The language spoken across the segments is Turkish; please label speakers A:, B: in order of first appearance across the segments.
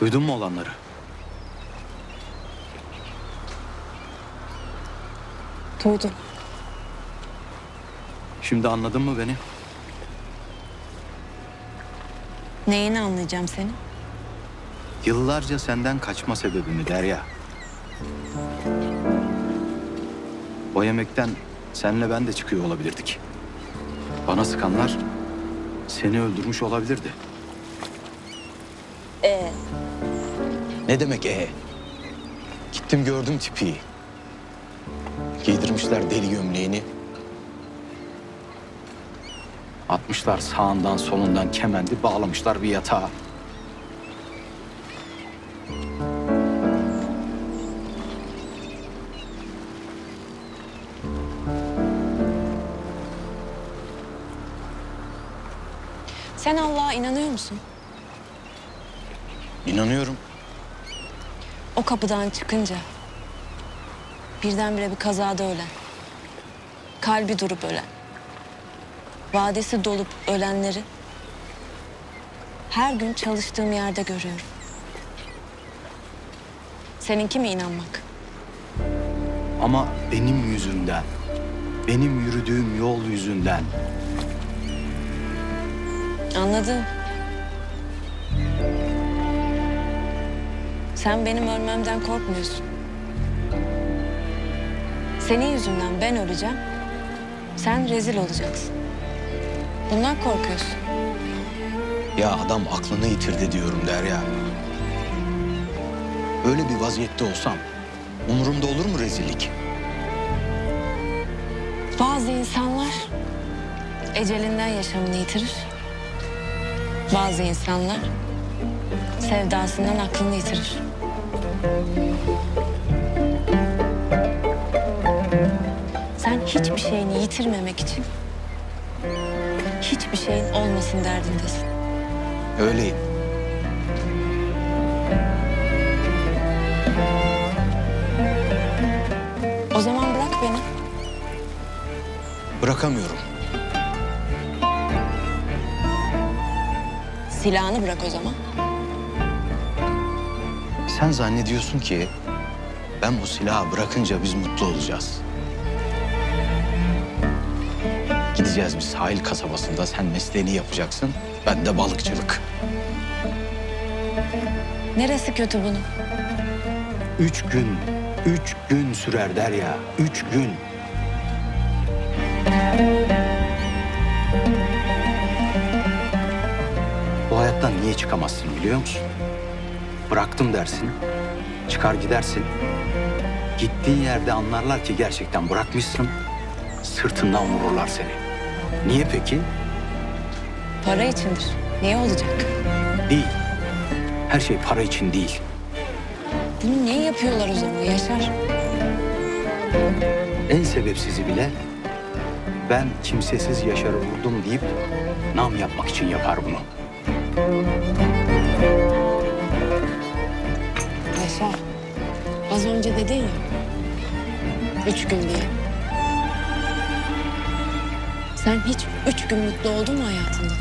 A: Duydun mu olanları?
B: Duydum.
A: Şimdi anladın mı beni?
B: Neyini anlayacağım seni?
A: Yıllarca senden kaçma sebebimi Derya. O yemekten senle ben de çıkıyor olabilirdik. Bana sıkanlar seni öldürmüş olabilirdi.
B: Ee,
A: Ne demek ee? Gittim gördüm tipi. Giydirmişler deli gömleğini. Atmışlar sağından solundan kemendi bağlamışlar bir yatağa.
B: sen Allah'a inanıyor musun?
A: İnanıyorum.
B: O kapıdan çıkınca birdenbire bir kazada ölen, kalbi durup ölen, vadesi dolup ölenleri her gün çalıştığım yerde görüyorum. Seninki mi inanmak?
A: Ama benim yüzümden, benim yürüdüğüm yol yüzünden
B: Anladım. Sen benim ölmemden korkmuyorsun. Senin yüzünden ben öleceğim. Sen rezil olacaksın. Bundan korkuyorsun.
A: Ya adam aklını yitirdi diyorum Derya. Öyle bir vaziyette olsam umurumda olur mu rezillik?
B: Bazı insanlar ecelinden yaşamını yitirir. Bazı insanlar sevdasından aklını yitirir. Hiçbir şeyini yitirmemek için hiçbir şeyin olmasın derdindesin.
A: Öyleyim.
B: O zaman bırak beni.
A: Bırakamıyorum.
B: Silahını bırak o zaman.
A: Sen zannediyorsun ki ben bu silahı bırakınca biz mutlu olacağız. Gideceğiz bir sahil kasabasında sen mesleğini yapacaksın. Ben de balıkçılık.
B: Neresi kötü bunun?
A: Üç gün, üç gün sürer Derya. Üç gün. Bu hayattan niye çıkamazsın biliyor musun? Bıraktım dersin, çıkar gidersin. Gittiğin yerde anlarlar ki gerçekten bırakmışsın. Sırtından vururlar seni. Niye peki?
B: Para içindir. Niye olacak?
A: Değil. Her şey para için değil.
B: Bunu niye yapıyorlar o zaman Yaşar?
A: En sebepsizi bile ben kimsesiz Yaşar'ı vurdum deyip nam yapmak için yapar bunu.
B: Yaşar, az önce dedin ya, üç gün diye. Sen hiç üç gün mutlu oldun mu hayatında?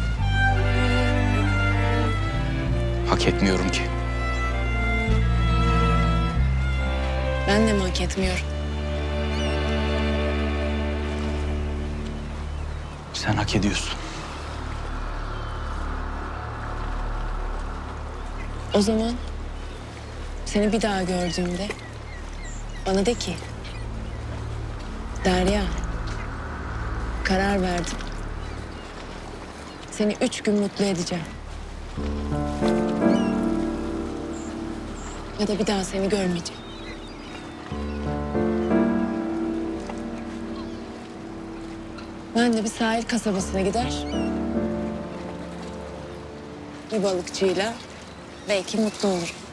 A: Hak etmiyorum ki.
B: Ben de mi hak etmiyorum?
A: Sen hak ediyorsun.
B: O zaman seni bir daha gördüğümde bana de ki... Derya, karar verdim. Seni üç gün mutlu edeceğim. Ya da bir daha seni görmeyeceğim. Ben de bir sahil kasabasına gider. Bir balıkçıyla belki mutlu olurum.